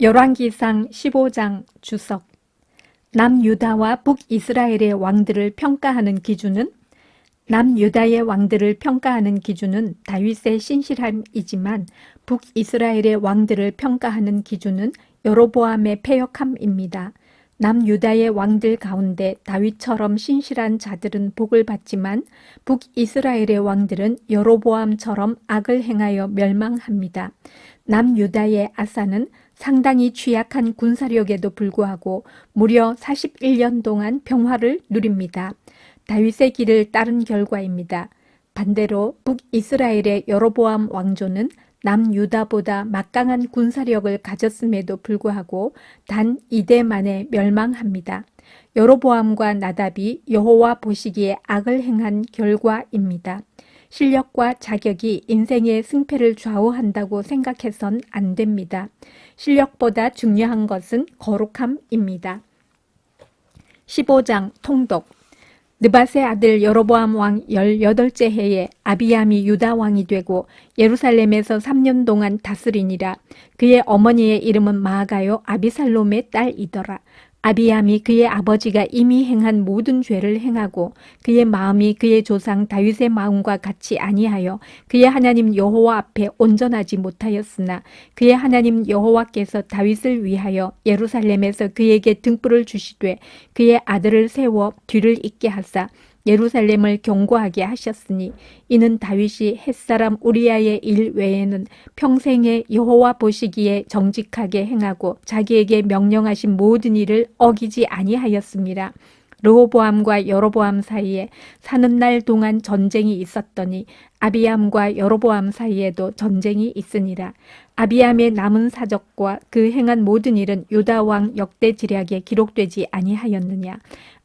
열왕기상 15장 주석 남유다와 북이스라엘의 왕들을 평가하는 기준은 남유다의 왕들을 평가하는 기준은 다윗의 신실함이지만 북이스라엘의 왕들을 평가하는 기준은 여로보암의 패역함입니다. 남유다의 왕들 가운데 다윗처럼 신실한 자들은 복을 받지만 북이스라엘의 왕들은 여로보암처럼 악을 행하여 멸망합니다. 남유다의 아사는 상당히 취약한 군사력에도 불구하고 무려 41년 동안 평화를 누립니다. 다윗의 길을 따른 결과입니다. 반대로 북이스라엘의 여로보암 왕조는 남유다보다 막강한 군사력을 가졌음에도 불구하고 단 2대 만에 멸망합니다. 여로보암과 나답이 여호와 보시기에 악을 행한 결과입니다. 실력과 자격이 인생의 승패를 좌우한다고 생각해선 안 됩니다. 실력보다 중요한 것은 거룩함입니다. 15장 통독 느바세 아들 여로보암 왕 18째 해에 아비암이 유다 왕이 되고 예루살렘에서 3년 동안 다스리니라. 그의 어머니의 이름은 마아가요 아비살롬의 딸이더라. 아비암이 그의 아버지가 이미 행한 모든 죄를 행하고 그의 마음이 그의 조상 다윗의 마음과 같이 아니하여 그의 하나님 여호와 앞에 온전하지 못하였으나 그의 하나님 여호와께서 다윗을 위하여 예루살렘에서 그에게 등불을 주시되 그의 아들을 세워 뒤를 잇게 하사 예루살렘을 경고하게 하셨으니 이는 다윗이 햇사람 우리아의 일 외에는 평생에 여호와 보시기에 정직하게 행하고 자기에게 명령하신 모든 일을 어기지 아니하였습니다. 르호보암과 여로보암 사이에 사는 날 동안 전쟁이 있었더니 아비암과 여로보암 사이에도 전쟁이 있으니라. 아비암의 남은 사적과 그 행한 모든 일은 유다 왕 역대 지략에 기록되지 아니하였느냐.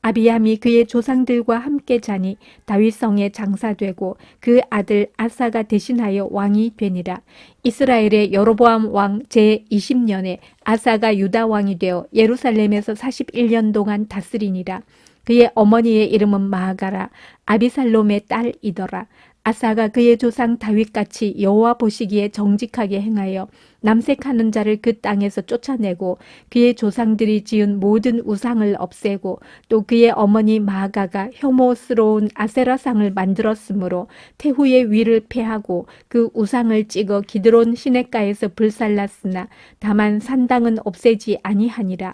아비암이 그의 조상들과 함께 자니 다윗성에 장사되고 그 아들 아사가 대신하여 왕이 되니라. 이스라엘의 여로보암 왕 제20년에 아사가 유다 왕이 되어 예루살렘에서 41년 동안 다스리니라. 그의 어머니의 이름은 마아가라 아비살롬의 딸이더라. 아사가 그의 조상 다윗같이 여호와 보시기에 정직하게 행하여 남색하는 자를 그 땅에서 쫓아내고 그의 조상들이 지은 모든 우상을 없애고 또 그의 어머니 마아가가 혐오스러운 아세라상을 만들었으므로 태후의 위를 패하고 그 우상을 찍어 기드론 시냇가에서 불살랐으나 다만 산당은 없애지 아니하니라.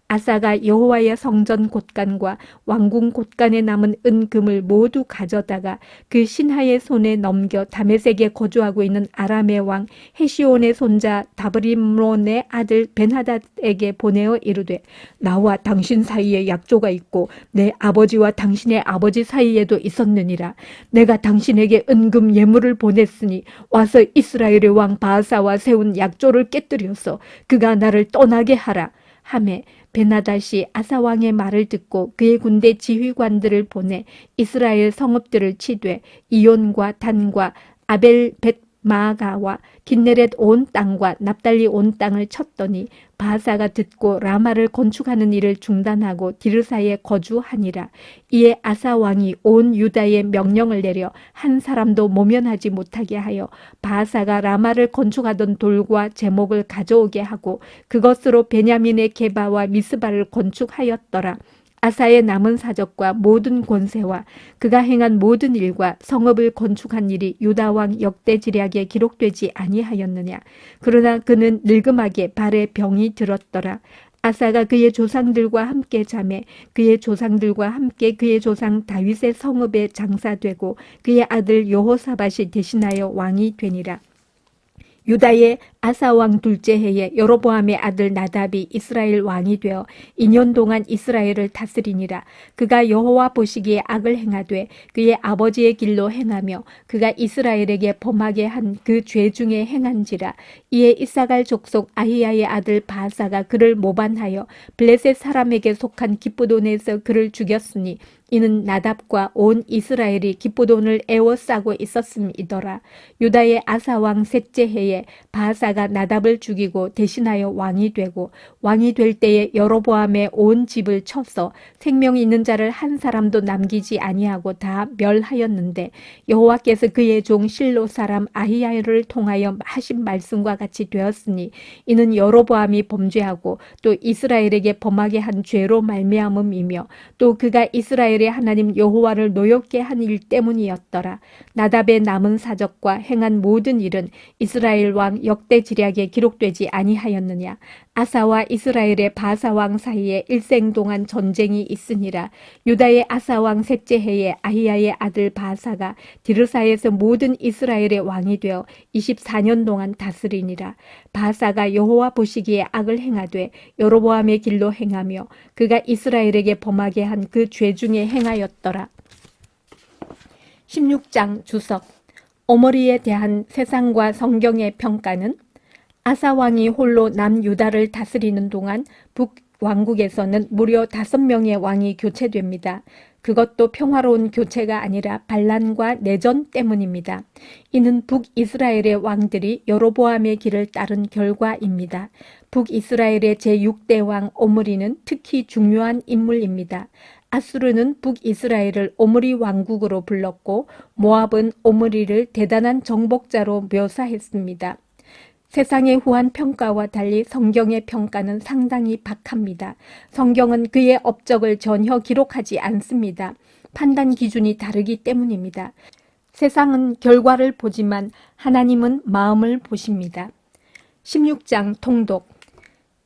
아사가 여호와의 성전 곳간과 왕궁 곳간에 남은 은금을 모두 가져다가 그 신하의 손에 넘겨 다메섹에 거주하고 있는 아람의 왕 헤시온의 손자 다브림론의 아들 벤하닷에게 보내어 이르되 나와 당신 사이에 약조가 있고 내 아버지와 당신의 아버지 사이에도 있었느니라. 내가 당신에게 은금 예물을 보냈으니 와서 이스라엘의 왕 바사와 세운 약조를 깨뜨려서 그가 나를 떠나게 하라 하매 베나다시 아사왕의 말을 듣고 그의 군대 지휘관들을 보내 이스라엘 성읍들을 치되 이온과 단과 아벨 벳 마가와 긴네렛 온 땅과 납달리 온 땅을 쳤더니 바사가 듣고 라마를 건축하는 일을 중단하고 디르사에 거주하니라. 이에 아사 왕이 온 유다에 명령을 내려 한 사람도 모면하지 못하게 하여 바사가 라마를 건축하던 돌과 제목을 가져오게 하고 그것으로 베냐민의 게바와 미스바를 건축하였더라. 아사의 남은 사적과 모든 권세와 그가 행한 모든 일과 성읍을 건축한 일이 유다 왕 역대 지략에 기록되지 아니하였느냐. 그러나 그는 늙음하게 발에 병이 들었더라. 아사가 그의 조상들과 함께 잠에 그의 조상들과 함께 그의 조상 다윗의 성읍에 장사되고 그의 아들 여호사밧이 대신하여 왕이 되니라 유다의 아사 왕 둘째 해에 여로보암의 아들 나답이 이스라엘 왕이 되어 2년 동안 이스라엘을 다스리니라. 그가 여호와 보시기에 악을 행하되 그의 아버지의 길로 행하며 그가 이스라엘에게 범하게 한 그 죄 중에 행한지라. 이에 이사갈 족속 아히야의 아들 바사가 그를 모반하여 블레셋 사람에게 속한 기쁘돈에서 그를 죽였으니 이는 나답과 온 이스라엘이 기쁘돈을 애워싸고 있었음이더라. 유다의 아사 왕 셋째 해에 바사가 나답을 죽이고 대신하여 왕이 되고 왕이 될 때에 여로보암의 온 집을 쳐서 생명 있는 자를 한 사람도 남기지 아니하고 다 멸하였는데 여호와께서 그의 종 실로 사람 아히야를 통하여 하신 말씀과 같이 되었으니 이는 여로보암이 범죄하고 또 이스라엘에게 범하게 한 죄로 말미암음이며 또 그가 이스라엘 의 하나님 여호와를 노엽게 한 일 때문이었더라. 나답의 남은 사적과 행한 모든 일은 이스라엘 왕 역대 지략에 기록되지 아니하였느냐. 아사와 이스라엘의 바사 왕 사이에 일생 동안 전쟁이 있으니라. 유다의 아사 왕 셋째 해에 아히야의 아들 바사가 디르사에서 모든 이스라엘의 왕이 되어 24년 동안 다스리니라. 바사가 여호와 보시기에 악을 행하되 여로보암의 길로 행하며 그가 이스라엘에게 범하게 한 그 죄 중에 행하였더라. 16장 주석 오머리에 대한 세상과 성경의 평가는 아사 왕이 홀로 남유다를 다스리는 동안 북 왕국에서는 무려 다섯 명의 왕이 교체됩니다. 그것도 평화로운 교체가 아니라 반란과 내전 때문입니다. 이는 북이스라엘의 왕들이 여로보암의 길을 따른 결과입니다. 북이스라엘의 제6대 왕 오므리는 특히 중요한 인물입니다. 아수르는 북이스라엘을 오므리 왕국으로 불렀고 모압은 오므리를 대단한 정복자로 묘사했습니다. 세상의 후한 평가와 달리 성경의 평가는 상당히 박합니다. 성경은 그의 업적을 전혀 기록하지 않습니다. 판단 기준이 다르기 때문입니다. 세상은 결과를 보지만 하나님은 마음을 보십니다. 16장 통독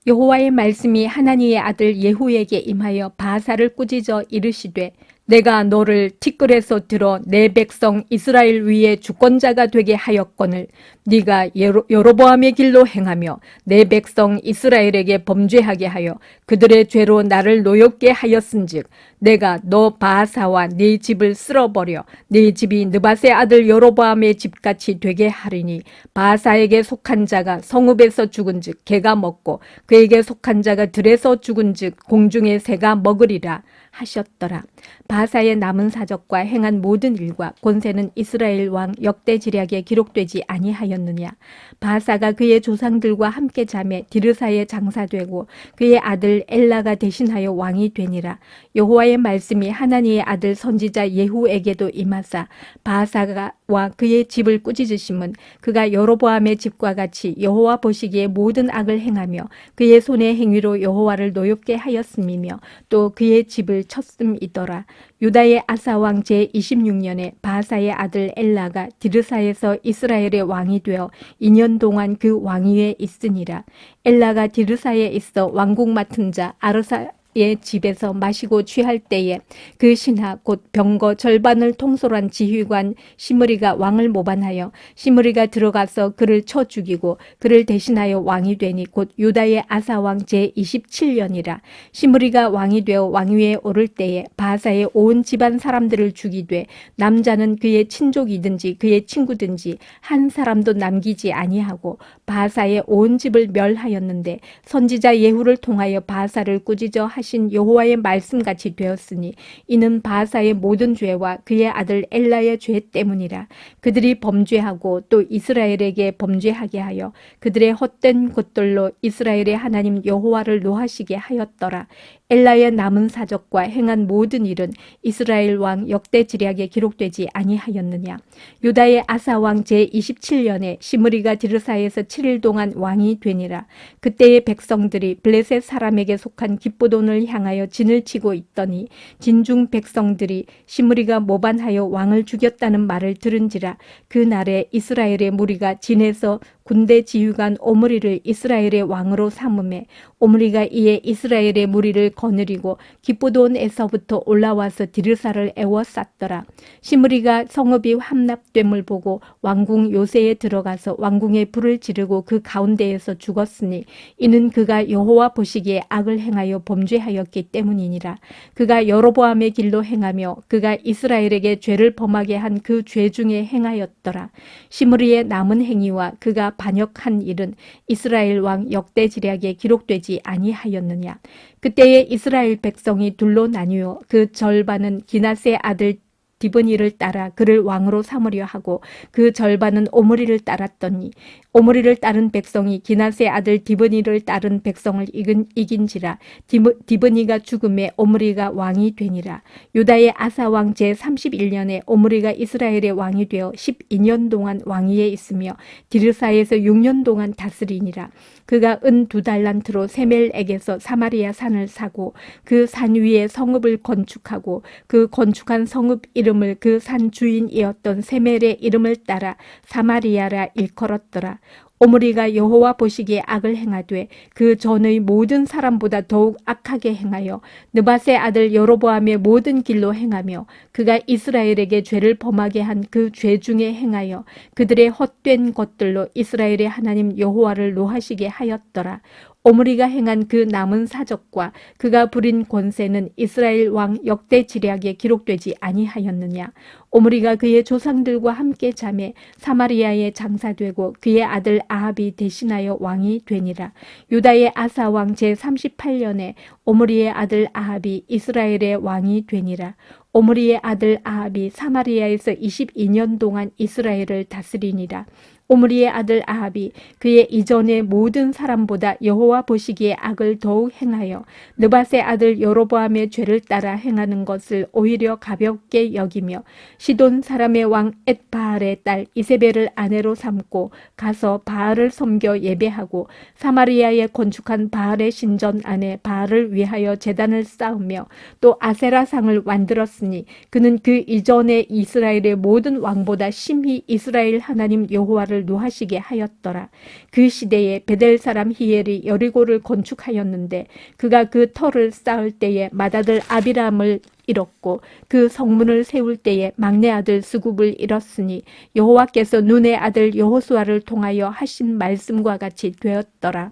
여호와의 말씀이 하나니의 아들 예후에게 임하여 바사를 꾸짖어 이르시되 내가 너를 티끌에서 들어 내 백성 이스라엘 위에 주권자가 되게 하였거늘 네가 여로- 여로보암의 길로 행하며 내 백성 이스라엘에게 범죄하게 하여 그들의 죄로 나를 노엽게 하였은즉 내가 너 바사와 네 집을 쓸어버려 네 집이 느바세 아들 여로보암의 집같이 되게 하리니 바사에게 속한 자가 성읍에서 죽은즉 개가 먹고 그에게 속한 자가 들에서 죽은즉 공중의 새가 먹으리라 하셨더라. 바사의 남은 사적과 행한 모든 일과 권세는 이스라엘 왕 역대 지략에 기록되지 아니하였느냐. 바사가 그의 조상들과 함께 잠에 디르사에 장사되고 그의 아들 엘라가 대신하여 왕이 되니라. 여호와의 말씀이 하나니의 아들 선지자 예후에게도 임하사 바사가 와 그의 집을 꾸짖으심은 그가 여로보암의 집과 같이 여호와 보시기에 모든 악을 행하며 그의 손의 행위로 여호와를 노엽게 하였음이며 또 그의 집을 쳤음이더라. 유다의 아사 왕 제26년에 바사의 아들 엘라가 디르사에서 이스라엘의 왕이 되어 2년 동안 그 왕위에 있으니라. 엘라가 디르사에 있어 왕국 맡은 자 아르사 의 집에서 마시고 취할 때에 그 신하 곧 병거 절반을 통솔한 지휘관 시므리가 왕을 모반하여 시므리가 들어가서 그를 쳐 죽이고 그를 대신하여 왕이 되니 곧 유다의 아사 왕 제27년이라 시므리가 왕이 되어 왕위에 오를 때에 바사의 온 집안 사람들을 죽이되 남자는 그의 친족이든지 그의 친구든지 한 사람도 남기지 아니하고 바사의 온 집을 멸하였는데 선지자 예후를 통하여 바사를 꾸짖어 하신 여호와의 말씀같이 되었으니 이는 바사의 모든 죄와 그의 아들 엘라의 죄 때문이라. 그들이 범죄하고 또 이스라엘에게 범죄하게 하여 그들의 헛된 곳들로 이스라엘의 하나님 여호와를 노하시게 하였더라. 엘라의 남은 사적과 행한 모든 일은 이스라엘 왕 역대 지략에 기록되지 아니하였느냐. 유다의 아사 왕 제27년에 시므리가 디르사에서 7일 동안 왕이 되니라. 그때의 백성들이 블레셋 사람에게 속한 기쁘돈을 향하여 진을 치고 있더니 진중 백성들이 시므리가 모반하여 왕을 죽였다는 말을 들은지라 그 날에 이스라엘의 무리가 진에서 군대 지휘관 오므리를 이스라엘의 왕으로 삼음해 오므리가 이에 이스라엘의 무리를 거느리고 기쁘돈에서부터 올라와서 디르사를 애워쌌더라. 시므리가 성읍이 함납됨을 보고 왕궁 요새에 들어가서 왕궁에 불을 지르고 그 가운데에서 죽었으니 이는 그가 여호와 보시기에 악을 행하여 범죄하였기 때문이니라. 그가 여로보암의 길로 행하며 그가 이스라엘에게 죄를 범하게 한 그 죄 중에 행하였더라. 시므리의 남은 행위와 그가 반역한 일은 이스라엘 왕 역대지략에 기록되지 아니하였느냐. 그때에 이스라엘 백성이 둘로 나뉘어 그 절반은 기나스의 아들 디브니를 따라 그를 왕으로 삼으려 하고 그 절반은 오므리를 따랐더니 오므리를 따른 백성이 기나스의 아들 디브니를 따른 백성을 이긴, 이긴지라 디브, 디브니가 죽음에 오므리가 왕이 되니라. 유다의 아사 왕 제 31년에 오므리가 이스라엘의 왕이 되어 12년 동안 왕위에 있으며 디르사에서 6년 동안 다스리니라. 그가 은 두 달란트로 세멜에게서 사마리아 산을 사고 그 산 위에 성읍을 건축하고 그 건축한 성읍 이 름을 그 산 주인이었던 세멜의 이름을 따라 사마리아라 일컬었더라. 오므리가 여호와 보시기에 악을 행하되 그 전의 모든 사람보다 더욱 악하게 행하여 느바세 아들 여로보암의 모든 길로 행하며 그가 이스라엘에게 죄를 범하게 한 그 죄 중에 행하여 그들의 헛된 것들로 이스라엘의 하나님 여호와를 노하시게 하였더라. 오므리가 행한 그 남은 사적과 그가 부린 권세는 이스라엘 왕 역대 지략에 기록되지 아니하였느냐. 오므리가 그의 조상들과 함께 잠에 사마리아에 장사되고 그의 아들 아합이 대신하여 왕이 되니라. 유다의 아사 왕 제 38년에 오므리의 아들 아합이 이스라엘의 왕이 되니라. 오므리의 아들 아합이 사마리아에서 22년 동안 이스라엘을 다스리니라. 오므리의 아들 아합이 그의 이전의 모든 사람보다 여호와 보시기에 악을 더욱 행하여 느바세 아들 여로보암의 죄를 따라 행하는 것을 오히려 가볍게 여기며 시돈 사람의 왕 엣바알의 딸 이세벨을 아내로 삼고 가서 바알을 섬겨 예배하고 사마리아에 건축한 바알의 신전 안에 바알을 위하여 제단을 쌓으며 또 아세라상을 만들었으니 그는 그 이전의 이스라엘의 모든 왕보다 심히 이스라엘 하나님 여호와를 노하시게 하였더라. 그 시대에 베델 사람 히엘이 여리고를 건축하였는데 그가 그 터를 쌓을 때에 맏아들 아비람을 잃었고 그 성문을 세울 때에 막내 아들 스굽을 잃었으니 여호와께서 눈의 아들 여호수아를 통하여 하신 말씀과 같이 되었더라.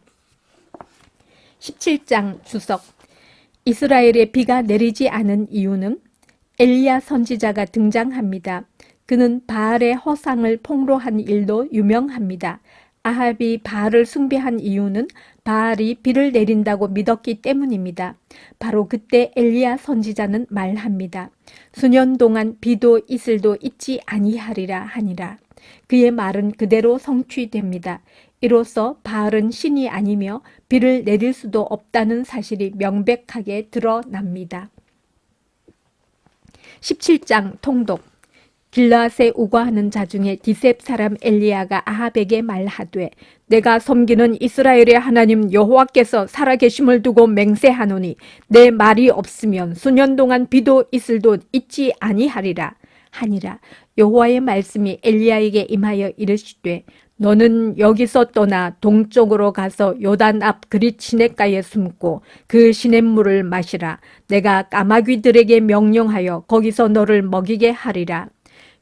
17장 주석 이스라엘에 비가 내리지 않은 이유는 엘리야 선지자가 등장합니다. 그는 바알의 허상을 폭로한 일도 유명합니다. 아합이 바알을 숭배한 이유는 바알이 비를 내린다고 믿었기 때문입니다. 바로 그때 엘리야 선지자는 말합니다. 수년 동안 비도 이슬도 있지 아니하리라 하니라. 그의 말은 그대로 성취됩니다. 이로써 바알은 신이 아니며 비를 내릴 수도 없다는 사실이 명백하게 드러납니다. 17장 통독 길라앗에 우거하는 자 중에 디셉 사람 엘리야가 아합에게 말하되 내가 섬기는 이스라엘의 하나님 여호와께서 살아계심을 두고 맹세하노니 내 말이 없으면 수년 동안 비도 이슬도 있지 아니하리라. 하니라. 여호와의 말씀이 엘리야에게 임하여 이르시되 너는 여기서 떠나 동쪽으로 가서 요단 앞 그릿 시냇가에 숨고 그 시냇물을 마시라. 내가 까마귀들에게 명령하여 거기서 너를 먹이게 하리라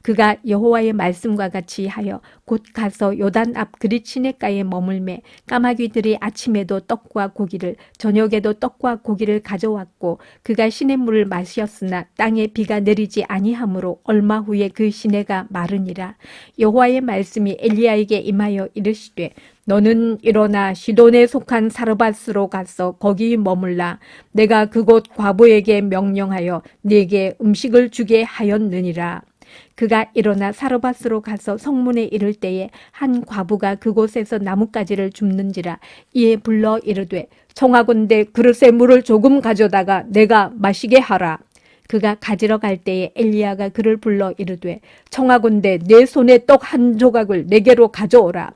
그가 여호와의 말씀과 같이 하여 곧 가서 요단 앞 그릿 시냇가에 머물매 까마귀들이 아침에도 떡과 고기를 저녁에도 떡과 고기를 가져왔고 그가 시냇물을 마셨으나 땅에 비가 내리지 아니하므로 얼마 후에 그 시내가 마르니라. 여호와의 말씀이 엘리야에게 임하여 이르시되 너는 일어나 시돈에 속한 사르밧으로 가서 거기 머물라. 내가 그곳 과부에게 명령하여 네게 음식을 주게 하였느니라 그가 일어나 사르밧으로 가서 성문에 이를 때에 한 과부가 그곳에서 나뭇가지를 줍는지라 이에 불러 이르되 청하건대 그릇에 물을 조금 가져다가 내가 마시게 하라. 그가 가지러 갈 때에 엘리야가 그를 불러 이르되 청하건대 내 손에 떡 한 조각을 내게로 가져오라.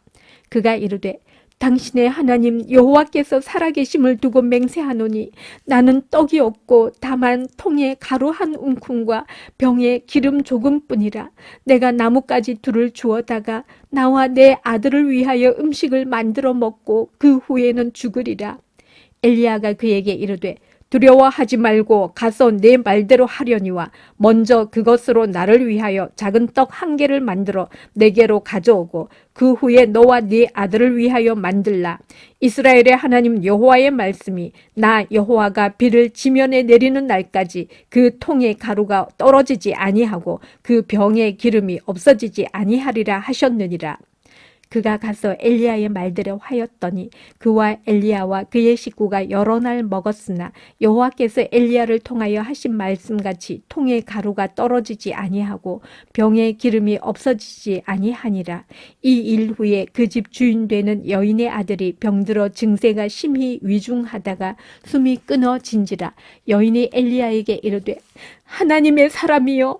그가 이르되 당신의 하나님 여호와께서 살아계심을 두고 맹세하노니 나는 떡이 없고 다만 통에 가루 한 움큼과 병에 기름 조금뿐이라 내가 나뭇가지 둘을 주어다가 나와 내 아들을 위하여 음식을 만들어 먹고 그 후에는 죽으리라. 엘리야가 그에게 이르되 두려워하지 말고 가서 내 말대로 하려니와 먼저 그것으로 나를 위하여 작은 떡 한 개를 만들어 내게로 가져오고 그 후에 너와 네 아들을 위하여 만들라. 이스라엘의 하나님 여호와의 말씀이 나 여호와가 비를 지면에 내리는 날까지 그 통의 가루가 떨어지지 아니하고 그 병의 기름이 없어지지 아니하리라 하셨느니라 그가 가서 엘리야의 말들에 하였더니 그와 엘리야와 그의 식구가 여러 날 먹었으나 여호와께서 엘리야를 통하여 하신 말씀같이 통의 가루가 떨어지지 아니하고 병의 기름이 없어지지 아니하니라. 이 일 후에 그 집 주인 되는 여인의 아들이 병들어 증세가 심히 위중하다가 숨이 끊어진지라 여인이 엘리야에게 이르되 하나님의 사람이여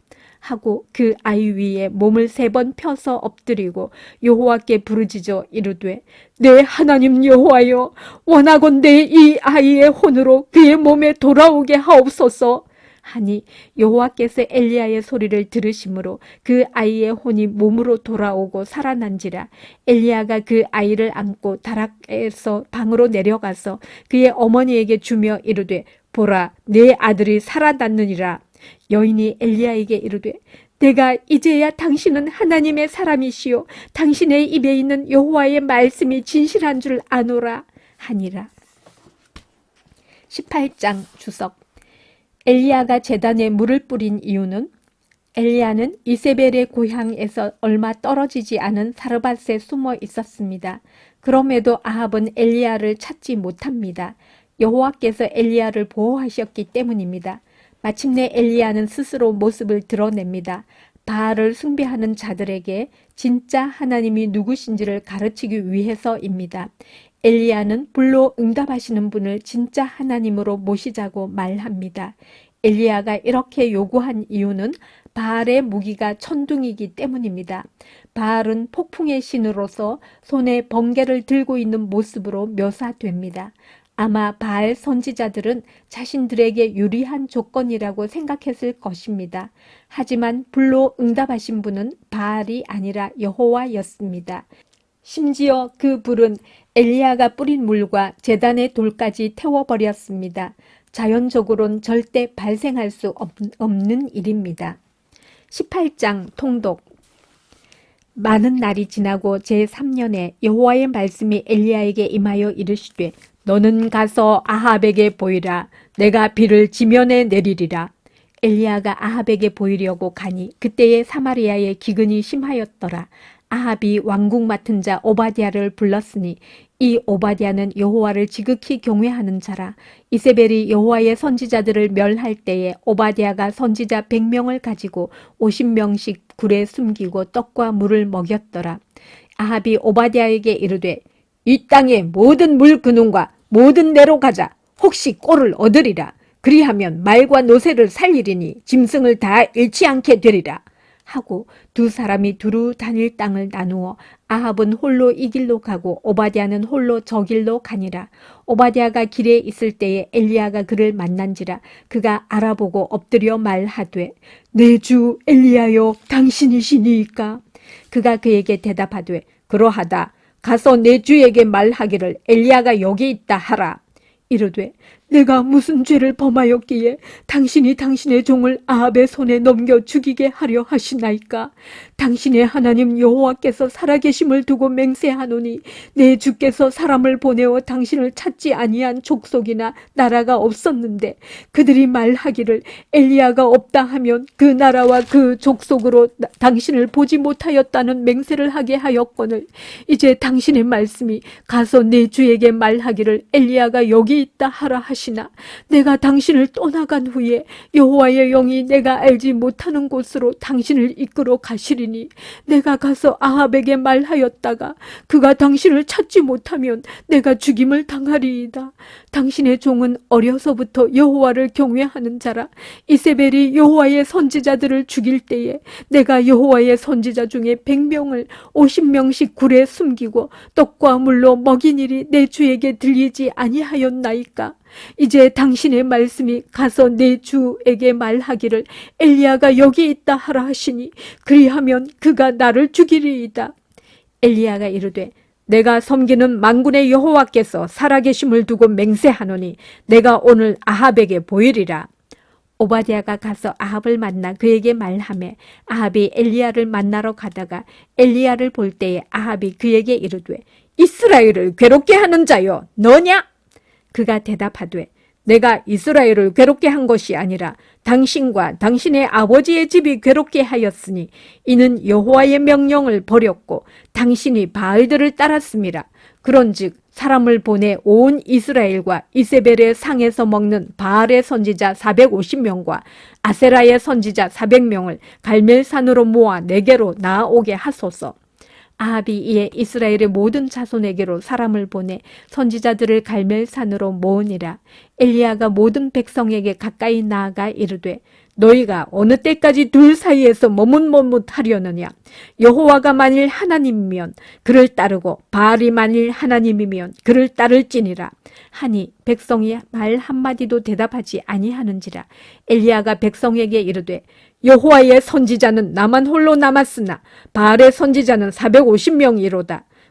하고 그 아이 위에 몸을 세 번 펴서 엎드리고 여호와께 부르짖어 이르되 내 하나님 여호와여 원하건대 이 아이의 혼으로 그의 몸에 돌아오게 하옵소서. 하니 여호와께서 엘리야의 소리를 들으심으로 그 아이의 혼이 몸으로 돌아오고 살아난지라 엘리야가 그 아이를 안고 다락에서 방으로 내려가서 그의 어머니에게 주며 이르되 보라 내 아들이 살아났느니라 여인이 엘리야에게 이르되 내가 이제야 당신은 하나님의 사람이시요 당신의 입에 있는 여호와의 말씀이 진실한 줄 아노라 하니라 18장 주석 엘리야가 제단에 물을 뿌린 이유는 엘리야는 이세벨의 고향에서 얼마 떨어지지 않은 사르밧에 숨어 있었습니다. 그럼에도 아합은 엘리야를 찾지 못합니다. 여호와께서 엘리야를 보호하셨기 때문입니다. 마침내 엘리야는 스스로 모습을 드러냅니다. 바알을 숭배하는 자들에게 진짜 하나님이 누구신지를 가르치기 위해서입니다. 엘리야는 불로 응답하시는 분을 진짜 하나님으로 모시자고 말합니다. 엘리야가 이렇게 요구한 이유는 바알의 무기가 천둥이기 때문입니다. 바알은 폭풍의 신으로서 손에 번개를 들고 있는 모습으로 묘사됩니다. 아마 바알 선지자들은 자신들에게 유리한 조건이라고 생각했을 것입니다. 하지만 불로 응답하신 분은 바알이 아니라 여호와였습니다. 심지어 그 불은 엘리야가 뿌린 물과 재단의 돌까지 태워버렸습니다. 자연적으로는 절대 발생할 수 없, 없는 일입니다. 18장 통독 많은 날이 지나고 제3년에 여호와의 말씀이 엘리야에게 임하여 이르시되 너는 가서 아합에게 보이라. 내가 비를 지면에 내리리라. 엘리야가 아합에게 보이려고 가니 그때에 사마리아의 기근이 심하였더라. 아합이 왕궁 맡은 자 오바디아를 불렀으니 이 오바디아는 여호와를 지극히 경외하는 자라. 이세벨이 여호와의 선지자들을 멸할 때에 오바디아가 선지자 100명을 가지고 50명씩 굴에 숨기고 떡과 물을 먹였더라. 아합이 오바디아에게 이르되 이 땅의 모든 물 근원과 모든 데로 가자. 혹시 꼴을 얻으리라. 그리하면 말과 노새를 살리리니 짐승을 다 잃지 않게 되리라. 하고 두 사람이 두루 다닐 땅을 나누어 아합은 홀로 이 길로 가고 오바디아는 홀로 저 길로 가니라. 오바디아가 길에 있을 때에 엘리야가 그를 만난지라 그가 알아보고 엎드려 말하되 내 주 엘리야여 당신이시니이까? 그가 그에게 대답하되 그러하다 가서 내 주에게 말하기를 엘리야가 여기 있다 하라 이르되 내가 무슨 죄를 범하였기에 당신이 당신의 종을 아합의 손에 넘겨 죽이게 하려 하시나이까? 당신의 하나님 여호와께서 살아계심을 두고 맹세하노니 내 주께서 사람을 보내어 당신을 찾지 아니한 족속이나 나라가 없었는데 그들이 말하기를 엘리야가 없다 하면 그 나라와 그 족속으로 나- 당신을 보지 못하였다는 맹세를 하게 하였거늘 이제 당신의 말씀이 가서 내 주에게 말하기를 엘리야가 여기 있다 하라 하시나 내가 당신을 떠나간 후에 여호와의 영이 내가 알지 못하는 곳으로 당신을 이끌어 가시리니 내가 가서 아합에게 말하였다가 그가 당신을 찾지 못하면 내가 죽임을 당하리이다. 당신의 종은 어려서부터 여호와를 경외하는 자라 이세벨이 여호와의 선지자들을 죽일 때에 내가 여호와의 선지자 중에 백명을 오십 명씩 굴에 숨기고 떡과 물로 먹인 일이 내 주에게 들리지 아니하였나이까 이제 당신의 말씀이 가서 내 주에게 말하기를 엘리야가 여기 있다 하라 하시니 그리하면 그가 나를 죽이리이다 엘리야가 이르되 내가 섬기는 만군의 여호와께서 살아계심을 두고 맹세하노니 내가 오늘 아합에게 보이리라. 오바댜가 가서 아합을 만나 그에게 말하매 아합이 엘리야를 만나러 가다가 엘리야를 볼 때에 아합이 그에게 이르되 이스라엘을 괴롭게 하는 자여 너냐? 그가 대답하되 내가 이스라엘을 괴롭게 한 것이 아니라 당신과 당신의 아버지의 집이 괴롭게 하였으니 이는 여호와의 명령을 버렸고 당신이 바알들을 따랐습니다. 그런즉 사람을 보내 온 이스라엘과 이세벨의 상에서 먹는 바알의 선지자 450명과 아세라의 선지자 400명을 갈멜산으로 모아 내게로 나아오게 하소서. 아합이 이에 이스라엘의 모든 자손에게로 사람을 보내 선지자들을 갈멜산으로 모으니라. 엘리야가 모든 백성에게 가까이 나아가 이르되 너희가 어느 때까지 둘 사이에서 머뭇머뭇하려느냐? 여호와가 만일 하나님이면 그를 따르고 바알이 만일 하나님이면 그를 따를지니라. 하니 백성이 말 한마디도 대답하지 아니하는지라. 엘리야가 백성에게 이르되 여호와의 선지자는 나만 홀로 남았으나 바알의 선지자는 450명이로다.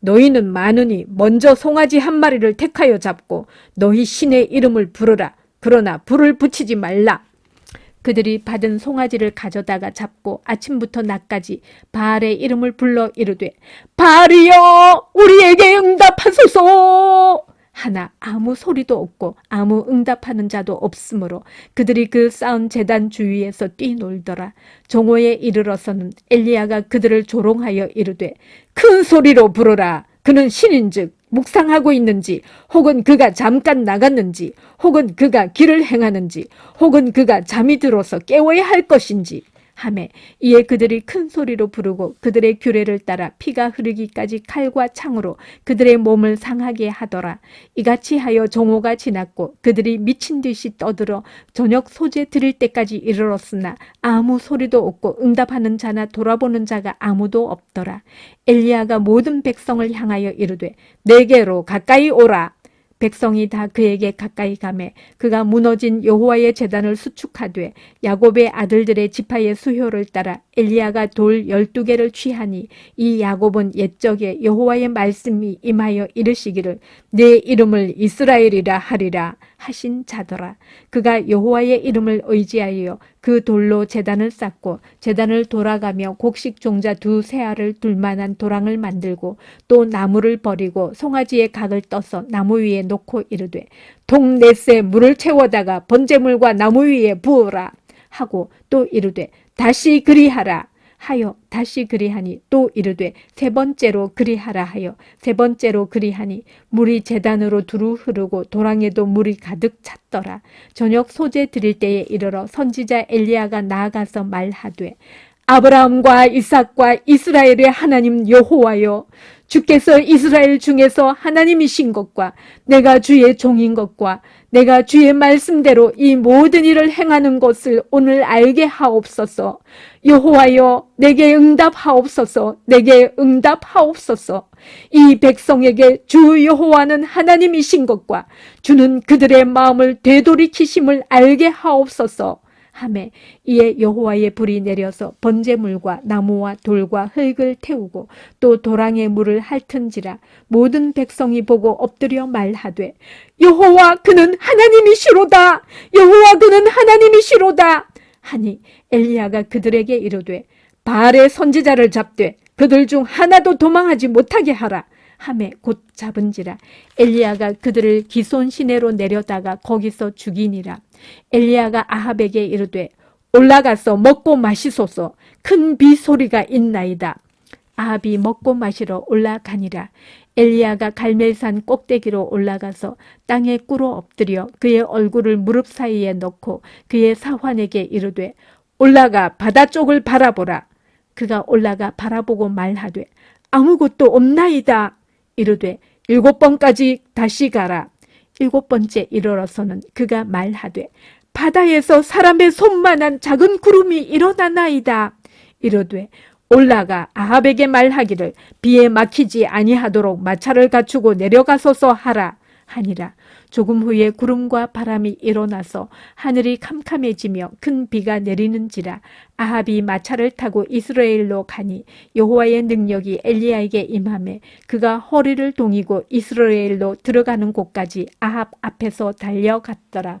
너희는 많으니 먼저 송아지 한 마리를 택하여 잡고 너희 신의 이름을 부르라. 그러나 불을 붙이지 말라. 그들이 받은 송아지를 가져다가 잡고 아침부터 낮까지 바알의 이름을 불러 이르되 바알이여 우리에게 응답하소서 하나 아무 소리도 없고 아무 응답하는 자도 없으므로 그들이 그 쌓은 재단 주위에서 뛰놀더라. 종호에 이르러서는 엘리야가 그들을 조롱하여 이르되 큰 소리로 부르라. 그는 신인즉 묵상하고 있는지 혹은 그가 잠깐 나갔는지 혹은 그가 길을 행하는지 혹은 그가 잠이 들어서 깨워야 할 것인지 하매 이에 그들이 큰 소리로 부르고 그들의 규례를 따라 피가 흐르기까지 칼과 창으로 그들의 몸을 상하게 하더라. 이같이 하여 정오가 지났고 그들이 미친 듯이 떠들어 저녁 소재 드릴 때까지 이르렀으나 아무 소리도 없고 응답하는 자나 돌아보는 자가 아무도 없더라. 엘리야가 모든 백성을 향하여 이르되 내게로 가까이 오라. 백성이 다 그에게 가까이 가매 그가 무너진 여호와의 제단을 수축하되 야곱의 아들들의 지파의 수효를 따라 엘리야가 돌 열두 개를 취하니 이 야곱은 옛적에 여호와의 말씀이 임하여 이르시기를 내 이름을 이스라엘이라 하리라 하신 자더라. 그가 여호와의 이름을 의지하여 그 돌로 제단을 쌓고 제단을 돌아가며 곡식 종자 두 세알을 둘만한 도랑을 만들고 또 나무를 버리고 송아지의 각을 떠서 나무 위에 놓고 이르되 동넷에 물을 채워다가 번제물과 나무 위에 부어라 하고 또 이르되 다시 그리하라 하여 다시 그리하니 또 이르되 세 번째로 그리하라 하여 세 번째로 그리하니 물이 재단으로 두루 흐르고 도랑에도 물이 가득 찼더라. 저녁 소재 드릴 때에 이르러 선지자 엘리야가 나아가서 말하되 아브라함과 이삭과 이스라엘의 하나님 여호와여 주께서 이스라엘 중에서 하나님이신 것과 내가 주의 종인 것과 내가 주의 말씀대로 이 모든 일을 행하는 것을 오늘 알게 하옵소서. 여호와여 내게 응답하옵소서. 내게 응답하옵소서. 이 백성에게 주 여호와는 하나님이신 것과 주는 그들의 마음을 되돌이키심을 알게 하옵소서. 하매 이에 여호와의 불이 내려서 번제물과 나무와 돌과 흙을 태우고 또 도랑의 물을 핥은지라 모든 백성이 보고 엎드려 말하되 여호와 그는 하나님이시로다! 여호와 그는 하나님이시로다! 하니 엘리야가 그들에게 이르되 바알의 선지자를 잡되 그들 중 하나도 도망하지 못하게 하라 하매 곧 잡은지라. 엘리야가 그들을 기손 시내로 내려다가 거기서 죽이니라. 엘리야가 아합에게 이르되 올라가서 먹고 마시소서. 큰 비 소리가 있나이다. 아합이 먹고 마시러 올라가니라. 엘리야가 갈멜산 꼭대기로 올라가서 땅에 꿇어 엎드려 그의 얼굴을 무릎 사이에 넣고 그의 사환에게 이르되 올라가 바다 쪽을 바라보라. 그가 올라가 바라보고 말하되 아무것도 없나이다 이르되 일곱 번까지 다시 가라. 일곱 번째 이르러서는 그가 말하되 바다에서 사람의 손만한 작은 구름이 일어나나이다. 이르되 올라가 아합에게 말하기를 비에 막히지 아니하도록 마차를 갖추고 내려가소서 하라 하니라 조금 후에 구름과 바람이 일어나서 하늘이 캄캄해지며 큰 비가 내리는지라 아합이 마차를 타고 이스라엘로 가니 여호와의 능력이 엘리야에게 임함에 그가 허리를 동이고 이스라엘로 들어가는 곳까지 아합 앞에서 달려갔더라